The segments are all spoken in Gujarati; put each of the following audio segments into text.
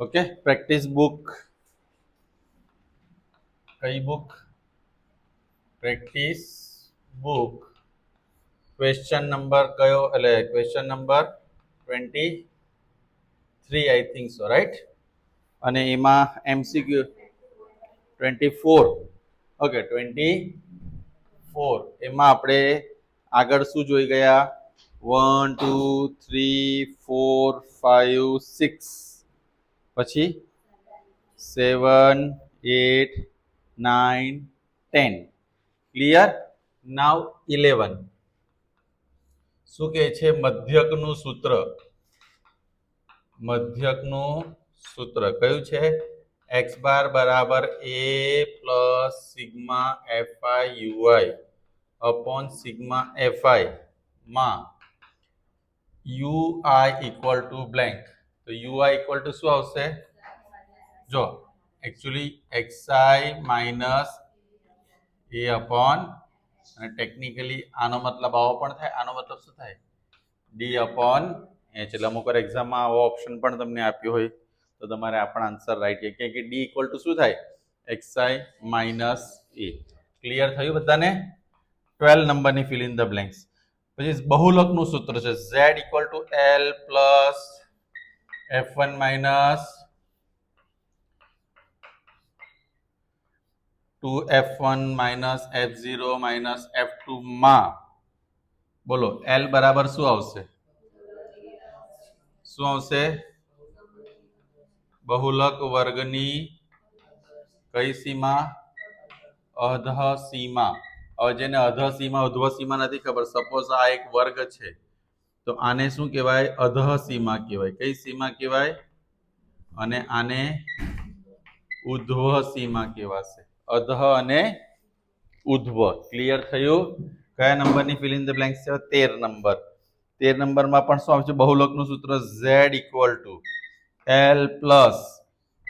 ઓકે પ્રેક્ટિસ બુક કઈ book practice book question number કયો એટલે question number twenty three I think so right અને એમાં MCQ twenty four okay twenty four એમાં આપણે આગળ શું જોઈ ગયા one two three four five six પછી seven, eight, nine, ten. Clear now eleven શું કહે છે? મધ્યકનું સૂત્ર. મધ્યકનું સૂત્ર. કયું છે? એક્સ બાર બરાબર A plus sigma FI UI upon sigma FI માં U I equal to blank તો યુઆઈ ઇક્વલ ટુ શું આવશે? જો actually XI minus A upon અને ટેકનિકલી આનો મતલબ આવો પણ થાય, આનો મતલબ શું થાય? ડી અપોન એ એટલે અમુક વાર એક્ઝામમાં આવો ઓપ્શન પણ તમને આપ્યો હોય, તો તમારે આ પણ આન્સર રાઈટ છે. કે ડી ઇક્વલ ટુ શું થાય? એક્સઆઈ માઇનસ એ ક્લિયર થયું બધાને? ટ્વેલ્વ નંબરની ફિલ ઇન ધ બ્લેન્ક્સ પછી બહુલકનું સૂત્ર છે Z equal to L plus F one minus two F one minus F zero minus F two માં. બોલો એલ બરાબર શું આવશે? શું આવશે? બહુલક વર્ગની કઈ સીમા? અધ સીમા. હવે જેને અધ સીમા ઉધ્વ સીમા નથી ખબર સપોઝ આ એક વર્ગ છે. તો આને શું કહેવાય? અધઃ સીમા કહેવાય. કઈ સીમા કહેવાય? અને આને ઉધ્વ સીમા કહેવાશે. અધઃ અને ઉધ્વ ક્લિયર થયું? કયા નંબરની ફિલ ઇન ધ બ્લેન્ક્સ છે? તેર નંબર. તેર નંબરમાં પણ શું આવશે? બહુલકનું સૂત્ર Z equal to L plus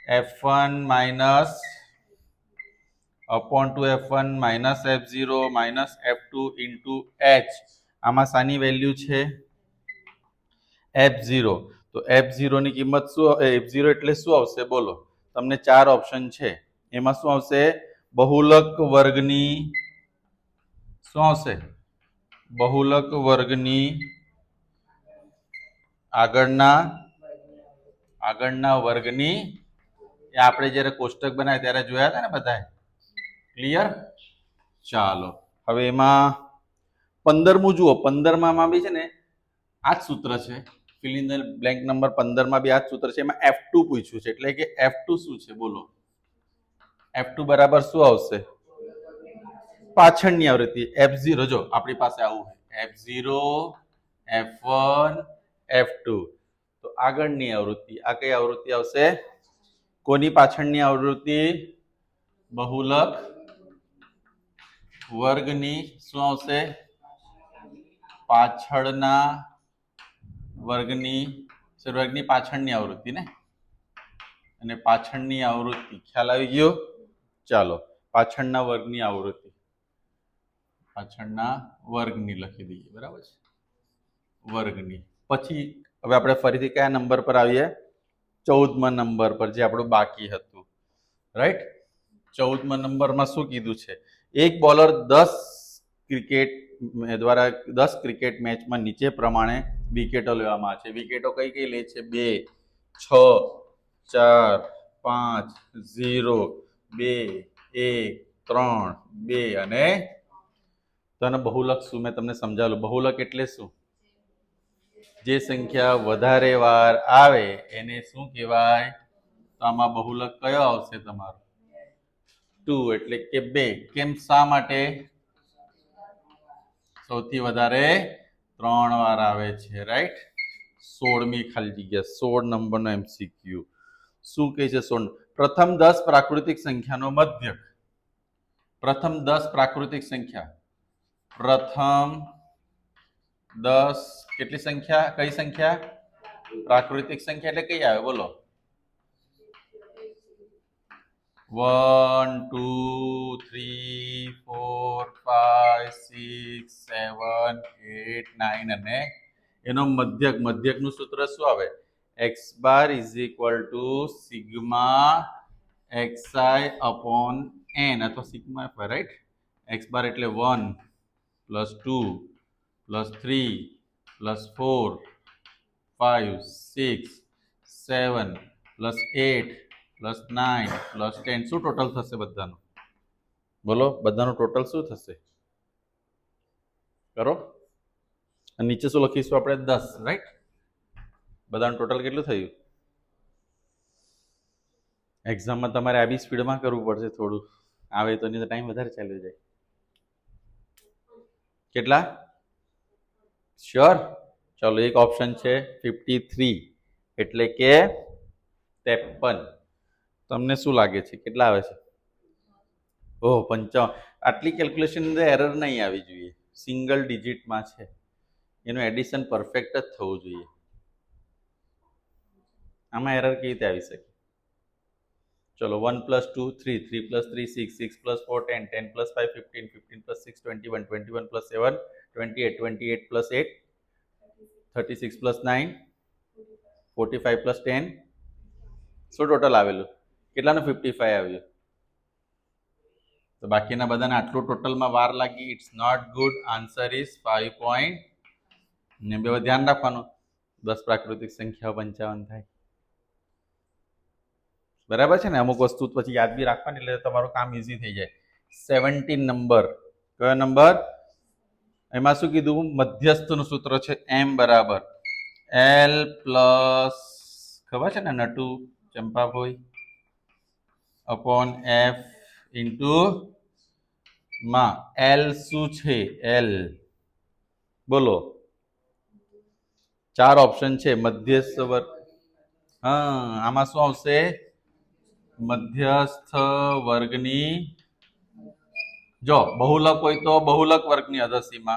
F one minus upon two F one minus F zero minus F two into H આમાં સાની વેલ્યુ છે? એફ ઝીરો તો એફ ઝીરોની કિંમત શું એફ ઝીરો એટલે શું આવશે? બોલો. તમને ચાર ઓપ્શન છે. એમાં શું આવશે? બહુલક વર્ગની શું આવશે? બહુલક વર્ગની આગળના આગળના વર્ગની, એ આપણે જ્યારે કોષ્ટક બનાવ્યા ત્યારે જોયા હતા ને બધા ક્લિયર ચાલો. હવે એમાં પંદરમું જુઓ. પંદરમાં બી છે ને, આ જ સૂત્ર છે. Fill in the blank number પંદરમાં બી આ જ સૂત્ર છે. એમાં એફ ટુ પૂછ્યું છે. એટલે કે એફ ટુ શું છે? બોલો. એફ ટુ બરાબર શું આવશે? પાછળની આવૃત્તિ. એફ ઝીરો જો, આપણી પાસે આવું F zero F one F two તો આગળની આવૃત્તિ. આ કઈ આવૃત્તિ આવશે? કોની પાછળની આવૃત્તિ? બહુલક વર્ગની શું આવશે? પાછળના વર્ગની વર્ગની પાછળની આવૃત્તિ ને? અને પાછળની આવૃત્તિ, ખ્યાલ આવી ગયો? ચાલો, પાછળના વર્ગની આવૃત્તિ. પાછળના વર્ગની લખી દઈએ, બરાબર છે? વર્ગની. પછી હવે આપણે ફરીથી કયા નંબર પર આવીએ? ચૌદમા નંબર પર, જે આપણું બાકી હતું. રાઈટ ચૌદમા નંબરમાં શું કીધું છે? એક બોલર દસ ક્રિકેટ, દ્વારા દસ ક્રિકેટ મેચમાં નીચે પ્રમાણે વિકેટો લેવામાં આવે છે. વિકેટો કઈ કઈ લે છે? બે, છ, ચાર, પાંચ, ઝીરો, બે, એક, ત્રણ, બે અને તને બહુલક શું? મેં તમને સમજાવ્યું. બહુલક એટલે શું? જે સંખ્યા વધારે વાર આવે એને શું કહેવાય? તો આમાં બહુલક કયો આવશે તમારો? ટુ એટલે કે બે. કેમ શા માટે? સૌથી વધારે ત્રણ વાર આવે છે રાઈટ સોળમી ખાલી જગ્યા, સોળ નંબરનો એમસીક્યુ શું કહે છે સોળ? પ્રથમ દસ પ્રાકૃતિક સંખ્યાનો મધ્યક. પ્રથમ દસ પ્રાકૃતિક સંખ્યા. પ્રથમ દસ કેટલી સંખ્યા? કઈ સંખ્યા? પ્રાકૃતિક સંખ્યા એટલે કઈ આવે? બોલો. One two three four five six seven eight nine અને એનો મધ્યક, મધ્યકનું સૂત્ર શું આવે? X bar is equal to sigma XI upon N અથવા sigma F right X bar એટલે one plus two plus three plus four five six seven plus eight plus nine, plus ten. શું ટોટલ થશે બધાનું? બોલો, બધાનું ટોટલ શું થશે? કરો. અને નીચે શું લખીશું આપણે? દસ રાઈટ બધાનું ટોટલ કેટલું થયું? એક્ઝામમાં તમારે આવી સ્પીડમાં કરવું પડશે થોડું. આવે તો તો ટાઈમ વધારે ચાલ્યો જાય. કેટલા? શ્યોર ચાલો, એક ઓપ્શન છે ફિફ્ટી થ્રી એટલે કે ત્રેપન. તમને શું લાગે છે? કેટલા આવે છે? ઓહ, પંચાવન. આટલી કેલ્ક્યુલેશન એરર નહીં આવી જોઈએ. સિંગલ ડિજિટમાં છે. એનું એડિશન પરફેક્ટ જ થવું જોઈએ. આમાં એરર કેવી રીતે આવી શકે? ચલો one plus two three three plus three six six plus four ten ten plus five fifteen fifteen plus six twenty one twenty one plus seven twenty eight twenty eight plus eight thirty six plus nine forty five plus ten શું ટોટલ આવેલું? કેટલાનું ફિફ્ટી ફાઈવ આવ્યું? તો બાકીના બધાને આટલું ટોટલમાં વાર લાગી. It's not good answer is five point ને બે ધ્યાન રાખવાનું. દસ પ્રાકૃતિક સંખ્યાઓ પંચાવન થાય. બરાબર છે ને? અમુક વસ્તુ પછી યાદ બી રાખવાની, એટલે તમારું કામ ઇઝી થઈ જાય. સેવન્ટીન નંબર કયો નંબર એમાં શું કીધું? મધ્યસ્થનું સૂત્ર છે એમ બરાબર. એલ પ્લસ ખબર છે ને? Natu Champabhai upon F into માં એલ શું છે? એલ બોલો. ચાર ઓપ્શન છે. મધ્યસ્થ વર્ગ. હા, આમાં શું આવશે? મધ્યસ્થ વર્ગની જો, બહુલક હોય તો બહુલક વર્ગની અધસીમા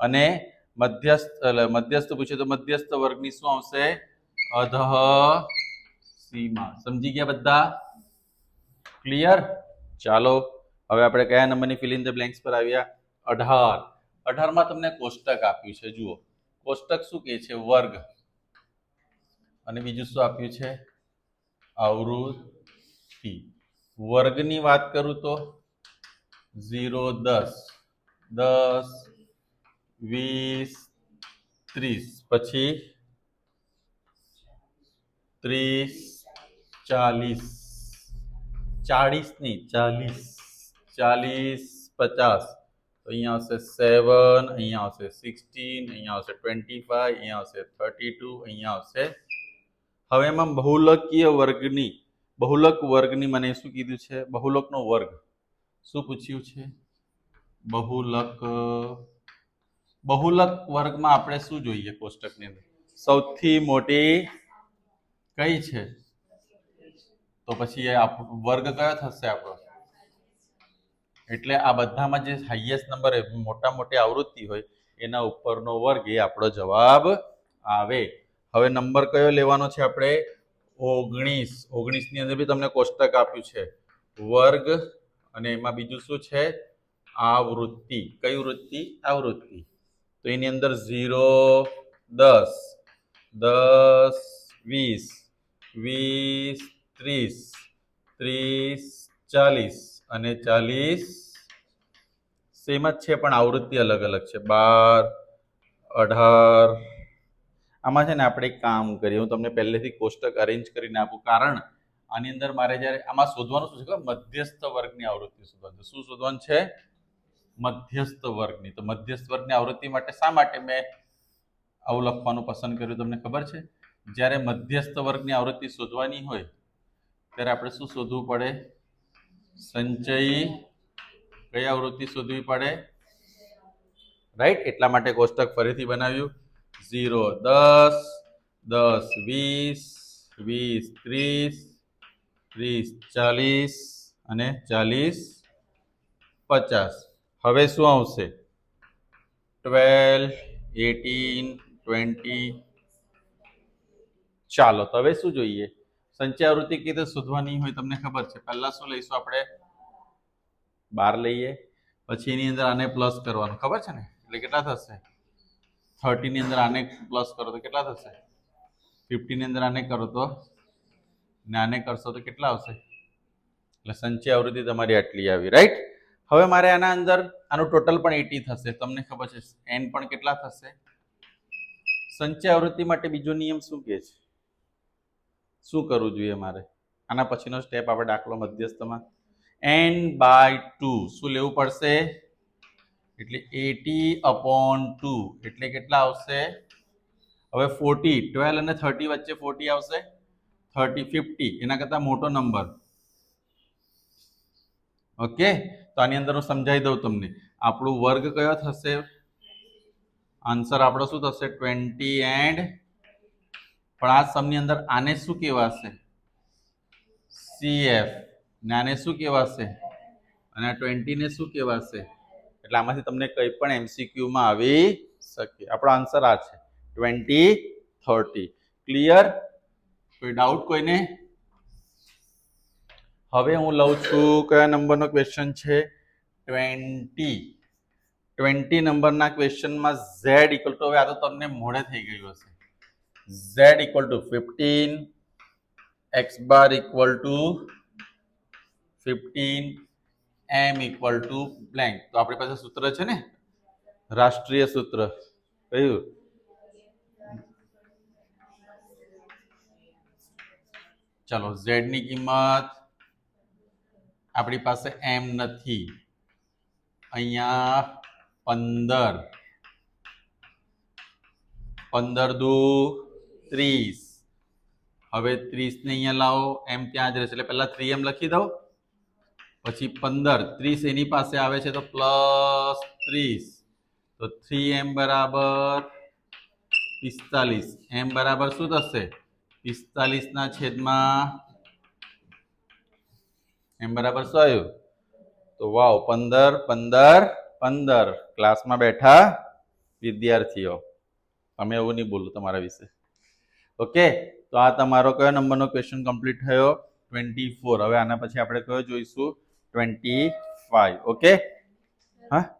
અને મધ્યસ્થ, એટલે મધ્યસ્થ પૂછે તો મધ્યસ્થ વર્ગની શું આવશે? અધ સીમા. સમજી ગયા બધા? ક્લિયર ચાલો, હવે આપણે કયા નંબરની ફિલિંગ ધ બ્લેન્ક્સ પર આવ્યા? અઢાર. અઢારમાં તમને કોષ્ટક આપ્યું છે, જુઓ. કોષ્ટક શું કહે છે? વર્ગ. અને બીજું શું આપ્યું છે? આવૃત્તિ. વર્ગની વાત કરું તો ઝીરો, દસ. દસ, વીસ, ત્રીસ. પછી ત્રીસ, ચાલીસ. ચાળીસ નહીં, ચાલીસ ચાલીસ, પચાસ. તો અહીંયા આવશે સેવન, અહીંયા આવશે સિક્સટીન, અહીંયા આવશે ટ્વેન્ટી ફાઈવ, અહીંયા આવશે થર્ટી ટુ, અહીંયા આવશે. હવે એમાં બહુલકીય વર્ગની, બહુલક વર્ગની મને શું કીધું છે? બહુલકનો વર્ગ. શું પૂછ્યું છે? બહુલક બહુલક વર્ગમાં આપણે શું જોઈએ કોષ્ટકની અંદર? સૌથી મોટી કઈ છે? તો પછી એ વર્ગ કયો થશે આપણો? એટલે આ બધામાં જે હાઈએસ્ટ નંબર મોટા મોટી આવૃત્તિ હોય, એના ઉપરનો વર્ગ એ આપણો જવાબ આવે. હવે નંબર કયો લેવાનો છે આપણે? ઓગણીસ. ઓગણીસની અંદર બી તમને કોષ્ટક આપ્યું છે. વર્ગ અને એમાં બીજું શું છે? આવૃત્તિ. કઈ વૃત્તિ? આવૃત્તિ. તો એની અંદર ઝીરો દસ. દસ, વીસ. વીસ ત્રીસ ત્રીસ, ચાલીસ અને ચાલીસ. સેમ જ છે, પણ આવૃત્તિ અલગ અલગ છે. બાર, અઢાર. આમાં છે ને આપણે કામ કરીએ. હું તમને પહેલેથી કોષ્ટક અરેન્જ કરીને આપું. કારણ આની અંદર મારે જ્યારે આમાં શોધવાનું શું છે? મધ્યસ્થ વર્ગની આવૃત્તિ શોધવાનું. શું શોધવાનું છે? મધ્યસ્થ વર્ગની. તો મધ્યસ્થ વર્ગની આવૃત્તિ માટે શા માટે મેં આવું લખવાનું પસંદ કર્યું? તમને ખબર છે? જ્યારે મધ્યસ્થ વર્ગની આવૃત્તિ શોધવાની હોય ત્યારે આપણે શું શોધવું પડે? સંચયી કયા આવૃત્તિ શોધવી પડે? રાઈટ એટલા માટે કોષ્ટક ફરીથી બનાવ્યું. ઝીરો, દસ દસ, વીસ વીસ, ત્રીસ ત્રીસ, ચાલીસ અને ચાલીસ, પચાસ. હવે શું આવશે? ટ્વેલ્વ એટીન ટ્વેન્ટી ચાલો, તો હવે શું જોઈએ? સંચયાવૃત્તિ કઈ રીતે શોધવાની હોય તમને ખબર છે. પહેલા શું લઈશું આપણે? બાર લઈએ, પછી એની અંદર આને પ્લસ કરવાનું. ખબર છે ને? એટલે કેટલા થશે? થર્ટીની અંદર આને પ્લસ કરો તો કેટલા થશે? ફિફ્ટીની અંદર આને કરો તો? ને આને કરશો તો કેટલા આવશે? એટલે સંચય આવૃત્તિ તમારી આટલી આવી. રાઈટ હવે મારે આના અંદર, આનું ટોટલ પણ એટી થશે. તમને ખબર છે એન પણ કેટલા થશે? સંચય આવૃત્તિ માટે બીજો નિયમ શું કહે છે? શું કરવું જોઈએ મારે? આના પછીનો સ્ટેપ આપણે દાખલો મધ્યસ્થમાં. એન બાય ટુ શું લેવું પડશે? એટલે એટી અપોન ટુ એટલે કેટલા આવશે? હવે ફોર્ટી ટ્વેલ્વ અને થર્ટી વચ્ચે ફોર્ટી આવશે. થર્ટી ફિફ્ટી એના કરતાં મોટો નંબર ઓકે તો આની અંદર હું સમજાવી દઉં તમને. આપણું વર્ગ કયો થશે? આન્સર આપણો શું થશે? ટ્વેન્ટી એન્ડ પણ આ સમની અંદર આને શું કહેવાશે? સીએફ ને આને શું કહેવાશે? અને ટ્વેન્ટીને શું કહેવાશે? એટલે આમાંથી તમને કંઈ પણ એમસીક્યુમાં આવી શકે. આપણો આન્સર આ છે. ટ્વેન્ટી થર્ટી ક્લિયર કોઈ ડાઉટ કોઈને? હવે હું લઉં છું કયા નંબરનો ક્વેશ્ચન છે? ટ્વેન્ટી ટ્વેન્ટી નંબરના ક્વેશ્ચનમાં ઝેડ ઇક્વલ ટુ હવે આ તો તમને મોડે થઈ ગયું હશે. Z equal to fifteen X bar equal to fifteen M equal to blank તો આપણી પાસે સૂત્ર છે ને રાષ્ટ્રીય સૂત્ર કયું ચલો ઝેડની કિંમત આપણી પાસે એમ નથી અહીંયા પંદર પંદર દુ ત્રીસ. હવે ત્રીસને અહીંયા લાવો, એમ ત્યાં જ રહેશે. એટલે પહેલાં થ્રી એમ લખી દઉં. પછી પંદર. ત્રીસ એની પાસે આવે છે તો પ્લસ ત્રીસ. તો થ્રી એમ બરાબર પિસ્તાલીસ. એમ બરાબર શું થશે? પિસ્તાલીસના છેદમાં એમ બરાબર શું આવ્યું? તો વાવ, પંદર પંદર પંદર. ક્લાસમાં બેઠા વિદ્યાર્થીઓ. તમે એવું નહીં બોલો તમારા વિશે. ઓકે? તો આ તમારો કયો નંબરનો ક્વેશ્ચન કમ્પ્લીટ થયો? ટ્વેન્ટી ફોર હવે આના પછી આપણે કયો જોઈશું? Twenty five okay? હા?